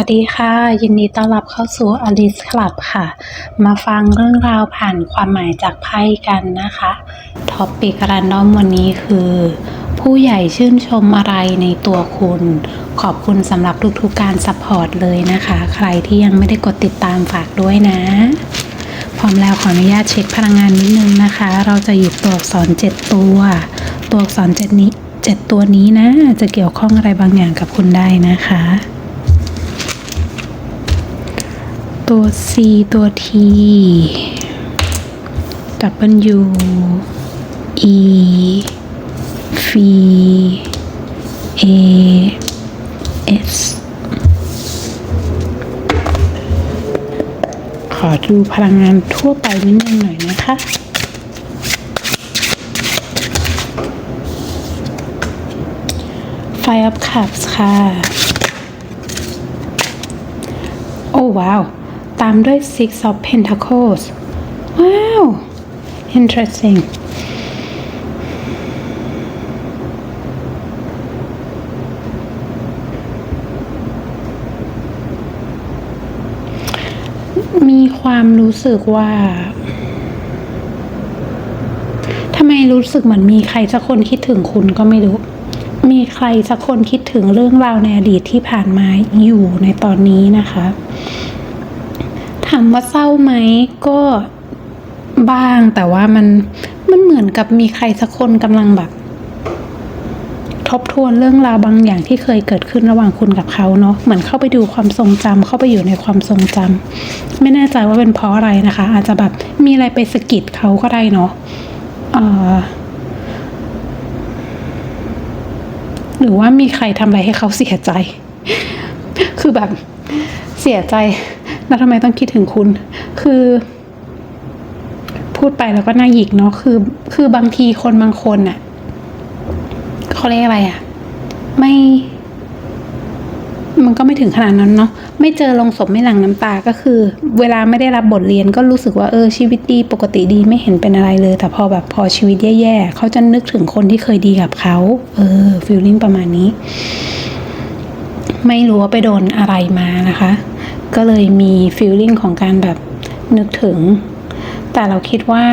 วัสดีค่ะ ยินดีต้อนรับเข้าสู่ Alice Club ค่ะ มาฟังเรื่องราวผ่านความหมายจากไพ่กันนะคะท็อปปิกรันดอมวันนี้คือ ผู้ใหญ่ชื่นชมอะไรในตัวคุณ ขอบคุณสำหรับทุกๆการซัพพอร์ตเลยนะคะ ใครที่ยังไม่ได้กดติดตามฝากด้วยนะ พร้อมแล้วขออนุญาตเช็คพลังงานนิดนึงนะคะ เราจะหยิบตัวอักษร 7 ตัว ตัวอักษร7นี้ 7 ตัวนี้นะ จะเกี่ยวข้องอะไรบางอย่างกับคุณได้นะคะ ตัว C ตัว T W E V A S ขอดูพลังงานทั่วไปนิดนึงหน่อยนะคะ Five of Cups ค่ะ โอ้ว้าว ตามด้วย Six of Pentacles ว้าว interesting มีความรู้สึกว่าทำไมรู้สึกเหมือนมีใครสักคนคิดถึงคุณก็ไม่รู้ มีใครสักคนคิดถึงเรื่องราวในอดีตที่ผ่านมาอยู่ในตอนนี้นะคะามว่าเศร้าไหมก็บ้างแต่ว่ามันมันเหมือนกับมีใครสักคนกำลังแบบ ทบทวนเรื่องราวบางอย่างที่เคยเกิดขึ้นระหว่างคุณกับเขาเนาะเหมือนเข้าไปดูความทรงจำเข้าไปอยู่ในความทรงจำไม่แน่ใจว่าเป็นเพราะอะไรนะคะ อาจจะแบบมีอะไรไปสะกิดเขาก็ได้เนาะหรือว่ามีใครทำอะไรให้เขาเสียใจ คือแบบเสียใจ แล้วทำไมต้องคิดถึงคุณ คือ พูดไปแล้วก็น่าหยิกเนาะคือ คือบางทีคนบางคนอะเขาเรียกอะไรอะไม่ มันก็ไม่ถึงขนาดนั้นเนาะไม่เจอลงศพไม่หลั่งน้ำตาก็คือ เวลาไม่ได้รับบทเรียนก็รู้สึกว่าเออชีวิตดีปกติดีไม่เห็นเป็นอะไรเลย แต่พอแบบพอชีวิตแย่ๆเขาจะนึกถึงคนที่เคยดีกับเขาเออฟีลลิ่งประมาณนี้ ไม่รู้ว่าไปโดนอะไรมานะคะ ก็เลยมีฟีลลิ่งของการแบบนึกถึง แต่เราคิดว่า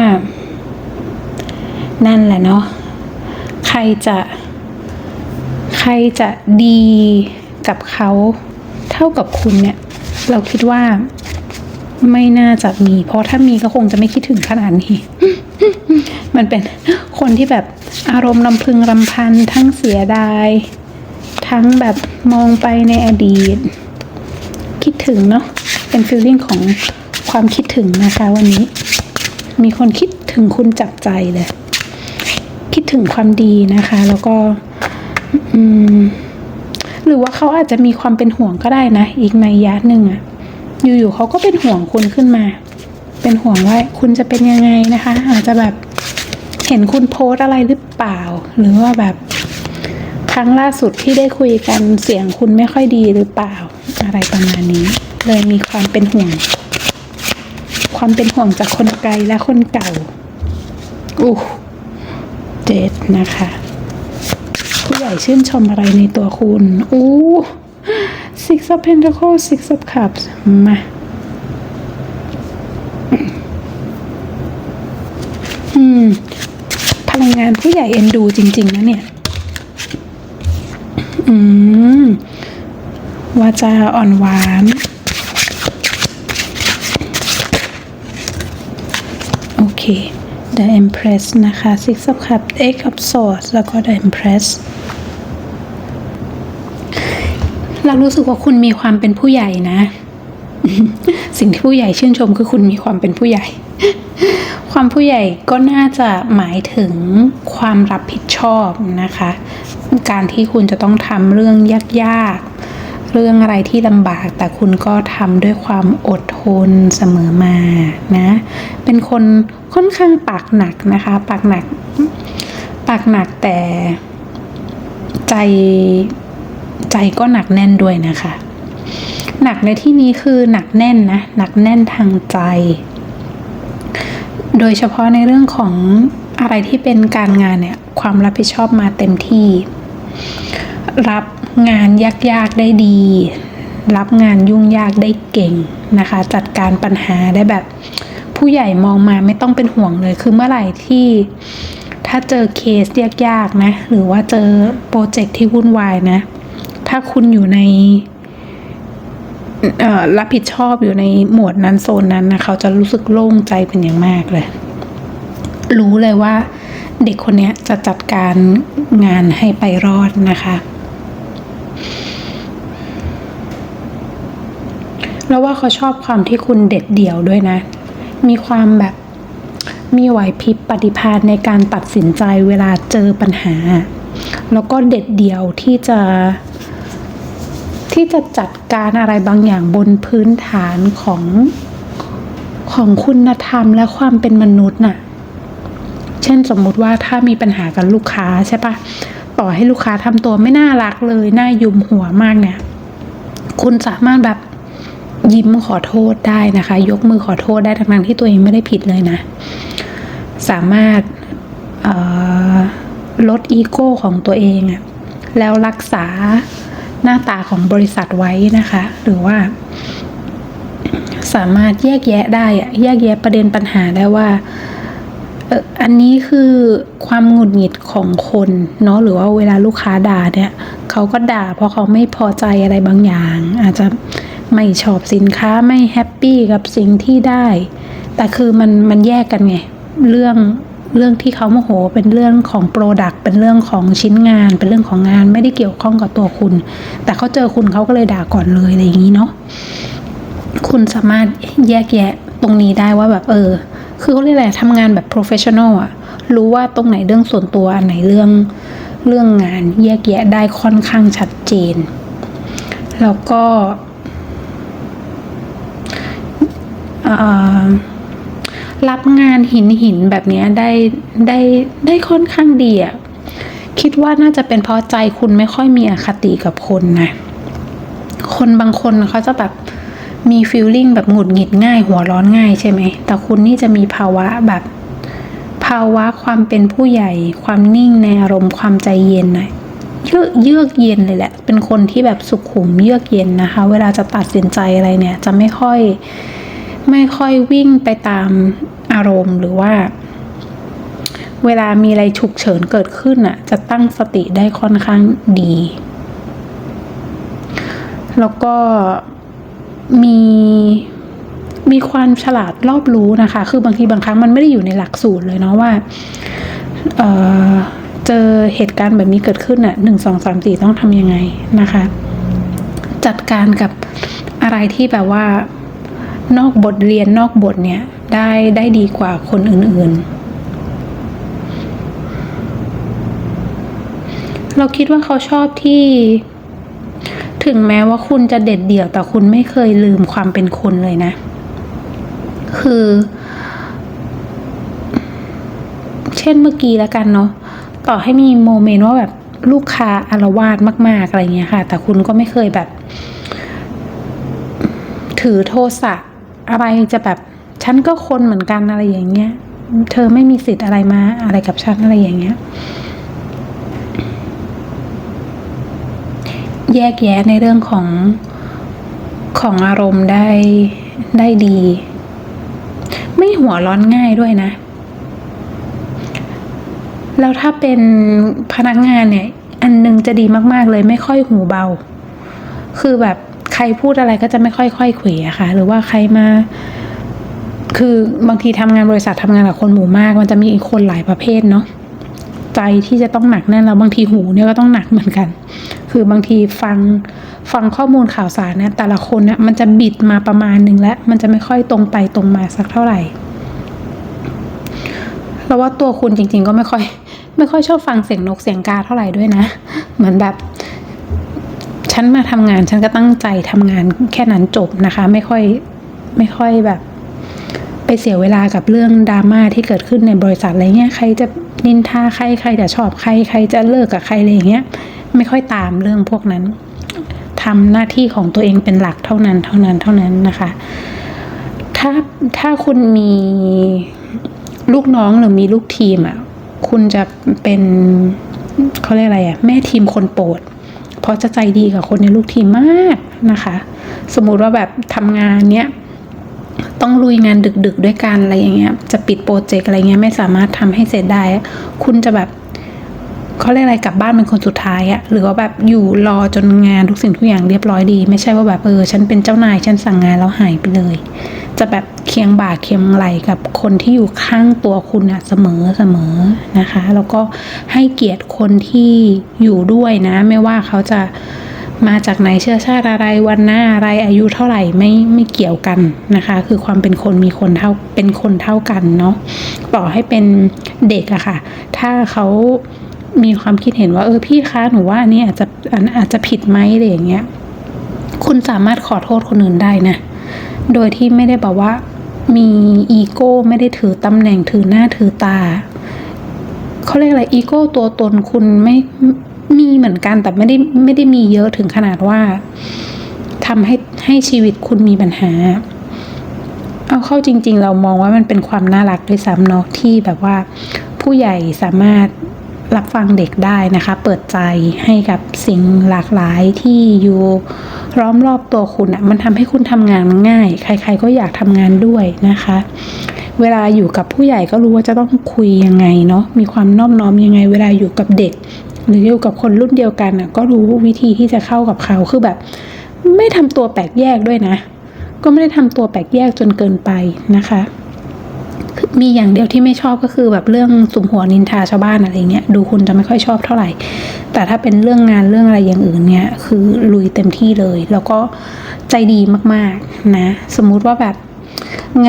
นั่นแหละเนาะใครจะใครจะดีกับเขาเท่ากับคุณเนี่ย เราคิดว่าไม่น่าจะมี เพราะถ้ามีก็คงจะไม่คิดถึงขนาดนี้ มันเป็นคนที่แบบอารมณ์ลำพึงลำพันทั้งเสียดาย ทั้งแบบมองไปในอดีต คิดถึงเนาะเป็นฟีลลิ่งของความคิดถึงนะคะวันนี้ มีคนคิดถึงคุณจับใจเลย คิดถึงความดีนะคะ แล้วก็อืมหรือว่าเขาอาจจะมีความเป็นห่วงก็ได้นะ อีกในยะหนึ่งอะอยู่ๆเขาก็เป็นห่วงคุณขึ้นมา เป็นห่วงว่าคุณจะเป็นยังไงนะคะ อาจจะแบบเห็นคุณโพสอะไรหรือเปล่า หรือว่าแบบครั้งล่าสุดที่ได้คุยกันเสียงคุณไม่ค่อยดีหรือเปล่า อะไรประมาณนี้ เลยมีความเป็นห่วง ความเป็นห่วงจากคนไกลและคนเก่าอู้เจ็ดนะคะ ผู้ใหญ่ชื่นชมอะไรในตัวคุณอู้ six of pentacles six of cups มาอืมพลังงานผู้ใหญ่เอ็นดูจริง ๆ นะเนี่ย อืม วาจาอ่อนหวาน โอเค The Empress นะคะ Six of Cups Eight of Swords แล้วก็ The Empress เรารู้สึกว่าคุณมีความเป็นผู้ใหญ่นะ สิ่งที่ผู้ใหญ่ชื่นชมคือคุณมีความเป็นผู้ใหญ่ ความผู้ใหญ่ก็น่าจะหมายถึงความรับผิดชอบนะคะ การที่คุณจะต้องทำเรื่องยากๆ เรื่องอะไรที่ลำบาก แต่คุณก็ทำด้วยความอดทนเสมอมานะ เป็นคนค่อนข้างปากหนักนะคะ ปากหนัก ปากหนักแต่ใจใจก็หนักแน่นด้วยนะคะ หนักในที่นี้คือหนักแน่นนะ หนักแน่นทางใจ โดยเฉพาะในเรื่องของอะไรที่เป็นการงานเนี่ย ความรับผิดชอบมาเต็มที่ รับ งานยากๆได้ดี รับงานยุ่งยากได้เก่งนะคะ จัดการปัญหาได้แบบ ผู้ใหญ่มองมาไม่ต้องเป็นห่วงเลยคือเมื่อไหร่ที่ถ้าเจอเคสยากๆนะ หรือว่าเจอโปรเจกต์ที่วุ่นวายนะ ถ้าคุณอยู่ในรับผิดชอบอยู่ในหมวดนั้นโซนนั้นนะเขาจะรู้สึกโล่งใจเป็นอย่างมากเลย รู้เลยว่าเด็กคนนี้จะจัดการงานให้ไปรอดนะคะ แล้วว่าเขาชอบความที่คุณเด็ดเดี่ยวด้วยนะ มีความแบบมีไหวพริบปฏิภาณในการตัดสินใจเวลาเจอปัญหา แล้วก็เด็ดเดี่ยวที่จะ ที่จะจัดการอะไรบางอย่างบนพื้นฐานของของคุณธรรมและความเป็นมนุษย์น่ะ เช่นสมมุติว่าถ้ามีปัญหากับลูกค้าใช่ปะต่อให้ลูกค้าทำตัวไม่น่ารักเลย น่ายุมหัวมากเนี่ย คุณสามารถแบบ ยิ้มขอโทษได้นะคะ ยกมือขอโทษได้ทั้งนั้นที่ตัวเองไม่ได้ผิดเลยนะ สามารถลดอีโก้ของตัวเองอะแล้วรักษาหน้าตาของบริษัทไว้นะคะ หรือว่า สามารถแยกแยะได้อะแยกแยะประเด็นปัญหาได้ว่าอันนี้คือความหงุดหงิดของคนเนาะหรือว่าเวลาลูกค้าด่าเนี่ยเขาก็ด่าเพราะเขาไม่พอใจอะไรบางอย่าง อาจจะ ไม่ชอบสินค้าไม่แฮปปี้กับสิ่งที่ได้ แต่คือมันมันแยกกันไง เรื่องเรื่องที่เขาโมโหเป็นเรื่องของโปรดักต์เป็นเรื่องของชิ้นงาน เป็นเรื่องของงานไม่ได้เกี่ยวข้องกับตัวคุณ แต่เขาเจอคุณเขาก็เลยด่าก่อนเลยอะไรอย่างนี้เนาะคุณสามารถแยกแยะตรงนี้ได้ว่าแบบเออ คือเขาเรียกอะไรทำงานแบบ professional อะรู้ว่าตรงไหนเรื่องส่วนตัวอันไหนเรื่องเรื่องงานแยกแยะได้ค่อนข้างชัดเจน แล้วก็เอ่อ รับงานหินหินแบบนี้ได้ได้ได้ค่อนข้างดีอะคิดว่าน่าจะเป็นเพราะใจคุณไม่ค่อยมีอคติกับคนนะคนบางคนเขาจะแบบมีฟีลลิ่งแบบหงุดหงิดง่ายหัวร้อนง่ายใช่ไหม แต่คุณนี่จะมีภาวะแบบ ภาวะความเป็นผู้ใหญ่ ความนิ่งในอารมณ์ความใจเย็นนะเยือกเยือกเย็นเลยแหละ เป็นคนที่แบบสุขุมเยือกเย็นนะคะ เวลาจะตัดสินใจอะไรเนี่ย จะไม่ค่อย ไม่ค่อยวิ่งไปตามอารมณ์หรือว่า เวลามีอะไรฉุกเฉินเกิดขึ้นอะ จะตั้งสติได้ค่อนข้างดี แล้วก็มีมีความฉลาดรอบรู้นะคะ คือบางทีบางครั้งมันไม่ได้อยู่ในหลักสูตรเลยเนาะว่าเเจอเหตุการณ์แบบนี้เกิดขึ้นอะหนึ่งสองสามสี่ต้องทำยังไงนะคะ จัดการกับอะไรที่แบบว่า นอกบทเรียนนอกบทเนี่ยได้ได้ดีกว่าคนอื่นๆ เราคิดว่าเขาชอบที่ ถึงแม้ว่าคุณจะเด็ดเดี่ยวแต่คุณไม่เคยลืมความเป็นคนเลยนะ คือ เช่นเมื่อกี้แล้วกันเนาะต่อให้มีโมเมนต์ว่าแบบลูกค้าอารวาสมาก ๆ อะไรเงี้ยค่ะ แต่คุณก็ไม่เคยแบบ ถือโทสะ อะไรจะแบบฉันก็คนเหมือนกันอะไรอย่างเงี้ย เธอไม่มีสิทธิ์อะไรมา อะไรกับฉันอะไรอย่างเงี้ย แยกแยะในเรื่องของของอารมณ์ได้ได้ดี ไม่หัวร้อนง่ายด้วยนะ แล้วถ้าเป็นพนักงานเนี่ย อันหนึงจะดีมาก ๆ เลยไม่ค่อยหูเบา คือแบบ ใครพูดอะไรก็จะไม่ค่อยค่อยเขวะค่ะ หรือว่าใครมา คือบางทีทำงานบริษัททำงานกับคนหมู่มาก มันจะมีคนหลายประเภทเนาะใจที่จะต้องหนักแน่นแล้วบางทีหูเนี่ยก็ต้องหนักเหมือนกัน คือบางทีฟังฟังข้อมูลข่าวสารเนี่ยแต่ละคนเนี่ยมันจะบิดมาประมาณหนึ่งแล้ว มันจะไม่ค่อยตรงไปตรงมาสักเท่าไหร่แล้วว่าตัวคุณจริง ๆ ก็ไม่ค่อย ไม่ค่อยชอบฟังเสียงนกเสียงกาเท่าไหร่ด้วยนะ เหมือนแบบ ฉันมาทำงานฉันก็ตั้งใจทำงานแค่นั้นจบนะคะ ไม่ค่อยไม่ค่อยแบบ ไปเสียเวลากับเรื่องดราม่าที่เกิดขึ้นในบริษัทอะไรเงี้ยใครจะนินทาใครใครจะชอบใครใครจะเลิกกับใครอะไรอย่างเงี้ยไม่ค่อยตามเรื่องพวกนั้นทำหน้าที่ของตัวเองเป็นหลักเท่านั้นเท่านั้นเท่านั้นนะคะ ถ้าถ้าคุณมีลูกน้องหรือมีลูกทีมอะคุณจะเป็นเขาเรียกอะไรอะแม่ทีมคนโปรด เพราะจะใจดีกับคนในลูกทีมมากนะคะ สมมุติว่าแบบทำงานเนี้ยต้องลุยงานดึกๆด้วยกันอะไรอย่างเงี้ย จะปิดโปรเจกต์อะไรเงี้ยไม่สามารถทำให้เสร็จได้ คุณจะแบบ เขาเรียกอะไรกลับบ้านเป็นคนสุดท้ายอะหรือว่าแบบอยู่รอจนงานทุกสิ่งทุกอย่างเรียบร้อยดี ไม่ใช่ว่าแบบเออฉันเป็นเจ้านายฉันสั่งงานแล้วหายไปเลย จะแบบเคียงบ่าเคียงไหลกับคนที่อยู่ข้างตัวคุณอะเสมอเสมอนะคะ แล้วก็ให้เกียรติคนที่อยู่ด้วยนะ ไม่ว่าเขาจะมาจากไหนเชื้อชาติอะไรวันหน้าอะไรอายุเท่าไหร่ไม่ไม่เกี่ยวกันนะคะ คือความเป็นคนมีคนเท่าเป็นคนเท่ากันเนาะต่อให้เป็นเด็กอะค่ะ ถ้าเขา มีความคิดเห็นว่าเออพี่คะหนูว่าอันนี้อาจจะอันอาจจะผิดไหมอะไรอย่างเงี้ยคุณสามารถขอโทษคนอื่นได้นะ โดยที่ไม่ได้แบบว่ามีอีโก้ไม่ได้ถือตำแหน่งถือหน้าถือตา เขาเรียกอะไรอีโก้ตัวตนคุณไม่มีเหมือนกันแต่ไม่ได้ไม่ได้มีเยอะถึงขนาดว่าทำให้ให้ชีวิตคุณมีปัญหา เอาเข้าจริง ๆ เรามองว่ามันเป็นความน่ารักด้วยซ้ำเนาะที่แบบว่าผู้ใหญ่สามารถ รับฟังเด็กได้นะคะ เปิดใจให้กับสิ่งหลากหลายที่อยู่ล้อมรอบตัวคุณอะ่ะมันทำให้คุณทำงานง่าย ใคร ๆ ก็อยากทำงานด้วยนะคะ เวลาอยู่กับผู้ใหญ่ก็รู้ว่าจะต้องคุยยังไงเนาะมีความนอบน้อมยังไง เวลาอยู่กับเด็ก หรืออยู่กับคนรุ่นเดียวกันอะก็รู้วิธีที่จะเข้ากับเขาคือแบบ ไม่ทำตัวแปลกแยกด้วยนะ ก็ไม่ได้ทำตัวแปลกแยกจนเกินไปนะคะ มีอย่างเดียวที่ไม่ชอบก็คือแบบเรื่องสุมหัวนินทาชาวบ้านอะไรเงี้ยดูคุณจะไม่ค่อยชอบเท่าไหร่ แต่ถ้าเป็นเรื่องงานเรื่องอะไรอย่างอื่นเนี่ยคือลุยเต็มที่เลย แล้วก็ใจดีมากๆนะสมมุติว่าแบบ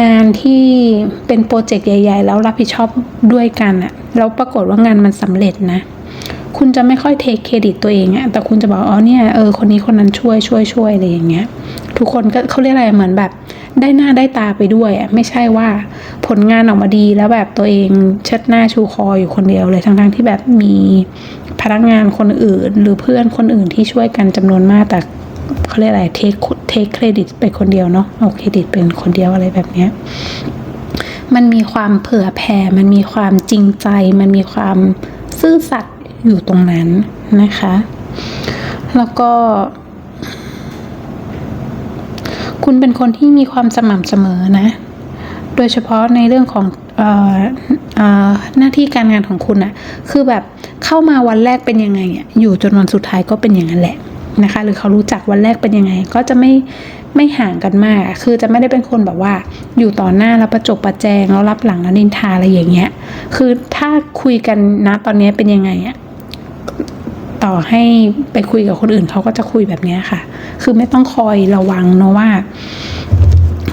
งานที่เป็นโปรเจกต์ใหญ่ ๆ แล้วรับผิดชอบด้วยกันอะแล้วปรากฏว่างานมันสำเร็จนะคุณจะไม่ค่อยเทคเครดิตตัวเองอะแต่คุณจะบอกอ๋อเนี่ยเออคนนี้คนนั้นช่วยช่วยช่วยอะไรอย่างเงี้ย ทุกคนก็เขาเรียกอะไรเหมือนแบบ ได้หน้าได้ตาไปด้วยอะไม่ใช่ว่าผลงานออกมาดีแล้วแบบตัวเองเชิดหน้าชูคออยู่คนเดียวเลยทั้งๆที่แบบมีพนักงานคนอื่น หรือเพื่อนคนอื่นที่ช่วยกันจำนวนมากแต่เขาเรียกอะไรเทคเทคเครดิตไปคนเดียวเนาะเอาเครดิตเป็นคนเดียวอะไรแบบเนี้ยมันมีความเผื่อแผ่ มันมีความจริงใจ มันมีความซื่อสัตย์อยู่ตรงนั้นนะคะ แล้วก็ คุณเป็นคนที่มีความสม่ำเสมอนะ โดยเฉพาะในเรื่องของออหน้าที่การงานของคุณอะคือแบบเข้ามาวันแรกเป็นยังไงอะอยู่จนวันสุดท้ายก็เป็นอย่างนั้นแหละนะคะ หรือเขารู้จักวันแรกเป็นยังไง ก็จะไม่ไม่ห่างกันมาก คือจะไม่ได้เป็นคนแบบว่า อยู่ต่อหน้าแล้วประจบประแจงแล้วรับหลังแล้วนินทาอะไรอย่างเงี้ย คือถ้าคุยกันนะตอนนี้เป็นยังไงอะ ต่อให้ไปคุยกับคนอื่นเขาก็จะคุยแบบนี้ค่ะ คือไม่ต้องคอยระวังเนาะว่า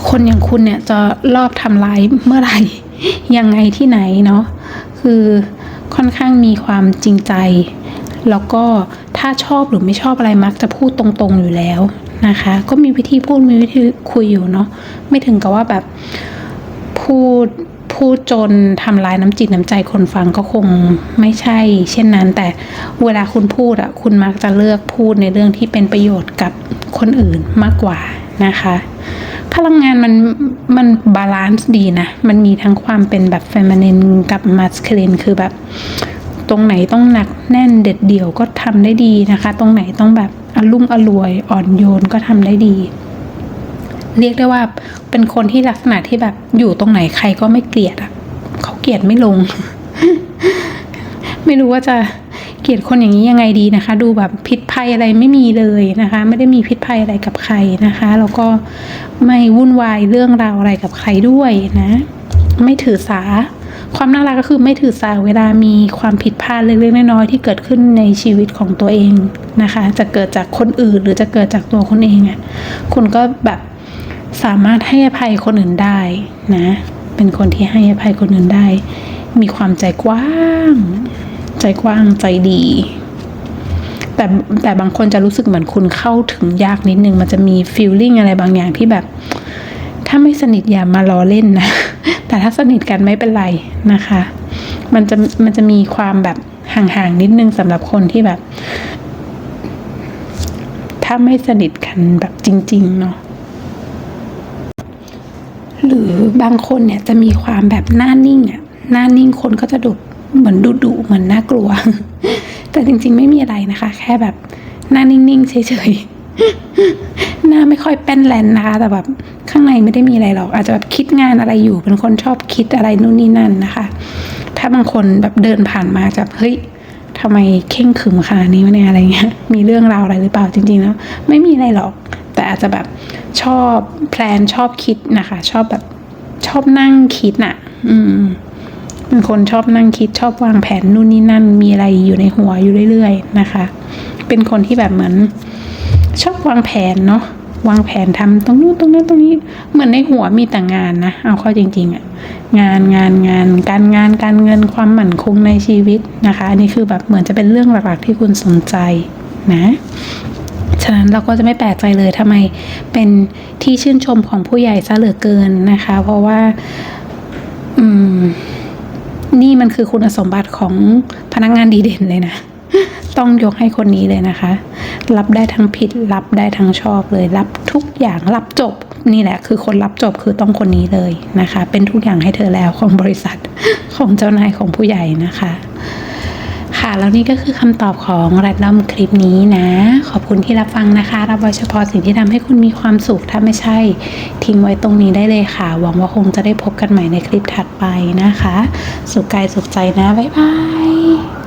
คนอย่างคุณเนี่ยจะรอบทำร้ายเมื่อไหร่ยังไงที่ไหนเนาะคือค่อนข้างมีความจริงใจ แล้วก็ถ้าชอบหรือไม่ชอบอะไรมักจะพูดตรงๆอยู่แล้วนะคะ ก็มีวิธีพูดมีวิธีคุยอยู่เนาะไม่ถึงกับว่าแบบพูด พูดจนทำลายน้ำจิตน้ำใจคนฟังก็คงไม่ใช่ เช่นนั้น แต่เวลาคุณพูดอะคุณมักจะเลือกพูดในเรื่องที่เป็นประโยชน์กับคนอื่นมากกว่านะคะ พลังงานมันมันบาลานซ์ดีนะ มันมีทั้งความเป็นแบบเฟมินินกับมัสคลินคือแบบ ตรงไหนต้องหนักแน่นเด็ดเดี่ยวก็ทำได้ดีนะคะ ตรงไหนต้องแบบอลุ่มอรวยอ่อนโยนก็ทำได้ดี เรียกได้ว่าเป็นคนที่ลักษณะที่แบบอยู่ตรงไหนใครก็ไม่เกลียดอะเขาเกลียดไม่ลง ไม่รู้ว่าจะเกลียดคนอย่างนี้ยังไงดีนะคะ ดูแบบพิษภัยอะไรไม่มีเลยนะคะ ไม่ได้มีพิษภัยอะไรกับใครนะคะแล้วก็ไม่วุ่นวายเรื่องราวอะไรกับใครด้วยนะ ไม่ถือสา ความน่ารักก็คือไม่ถือสาเวลามีความผิดพลาดเล็กๆน้อยๆที่เกิดขึ้นในชีวิตของตัวเองนะคะ จะเกิดจากคนอื่นหรือจะเกิดจากตัวคนเองอะ่ะคุณก็แบบ สามารถให้อภัยคนอื่นได้นะ เป็นคนที่ให้อภัยคนอื่นได้ มีความใจกว้าง ใจกว้างใจดี แต่แต่บางคนจะรู้สึกเหมือนคุณเข้าถึงยากนิดนึง มันจะมีฟีลลิ่งอะไรบางอย่างที่แบบ ถ้าไม่สนิทอย่ามาล้อเล่นนะ แต่ถ้าสนิทกันไม่เป็นไรนะคะ มันจะมันจะมีความแบบห่างๆนิดนึงสำหรับคนที่แบบ ถ้าไม่สนิทกันแบบจริง ๆ เนาะ หรือบางคนเนี่ยจะมีความแบบหน้านิ่งอะหน้านิ่งคนก็จะดุเหมือนดุดุเหมือนน่ากลัว แต่จริงๆไม่มีอะไรนะคะ แค่แบบหน้านิ่งๆเฉยๆหน้าไม่ค่อยแป้นแลนนะคะแต่แบบข้างในไม่ได้มีอะไรหรอก อาจจะแบบคิดงานอะไรอยู่ เป็นคนชอบคิดอะไรนู่นนี่นั่นนะคะ ถ้าบางคนแบบเดินผ่านมาจะแบบเฮ้ยทำไมเข่งขึมขนาดนี้วะเนี่ยอะไรเงี้ยมีเรื่องราวอะไรหรือเปล่าจริงๆแล้วไม่มีอะไรหรอก แต่อาจจะแบบชอบแพลนชอบคิดนะคะ ชอบแบบชอบนั่งคิดน่ะ อืมเป็นคนชอบนั่งคิดชอบวางแผนนู่นนี่นั่น มีอะไรอยู่ในหัวอยู่เรื่อย ๆ นะคะ เป็นคนที่แบบเหมือน ชอบวางแผนเนาะวางแผนทำตรงนู้นตรงนั้นตรงนี้เหมือนในหัวมีแต่งานนะเอาเข้าจริงๆอะงานงานงานการงานการเงินความมั่นคงในชีวิตนะคะ อันนี้คือแบบเหมือนจะเป็นเรื่องหลักๆที่คุณสนใจนะ ฉะนั้นเราก็จะไม่แปลกใจเลยทำไมเป็นที่ชื่นชมของผู้ใหญ่ซะเหลือเกินนะคะ เพราะว่าอืมนี่มันคือคุณสมบัติของพนักงานดีเด่นเลยนะ ต้องยกให้คนนี้เลยนะคะ รับได้ทั้งผิด รับได้ทั้งชอบเลย รับทุกอย่างรับจบนี่แหละ คือคนรับจบคือต้องคนนี้เลยนะคะ เป็นทุกอย่างให้เธอแล้วของบริษัทของเจ้านายของผู้ใหญ่นะคะ ค่ะ แล้วนี่ก็คือคำตอบของรัดดอมคลิปนี้นะ ขอบคุณที่รับฟังนะคะ รับไว้เฉพาะสิ่งที่ทำให้คุณมีความสุข ถ้าไม่ใช่ ทิ้งไว้ตรงนี้ได้เลยค่ะ หวังว่าคงจะได้พบกันใหม่ในคลิปถัดไปนะคะ สุขกายสุขใจนะ บ๊ายบาย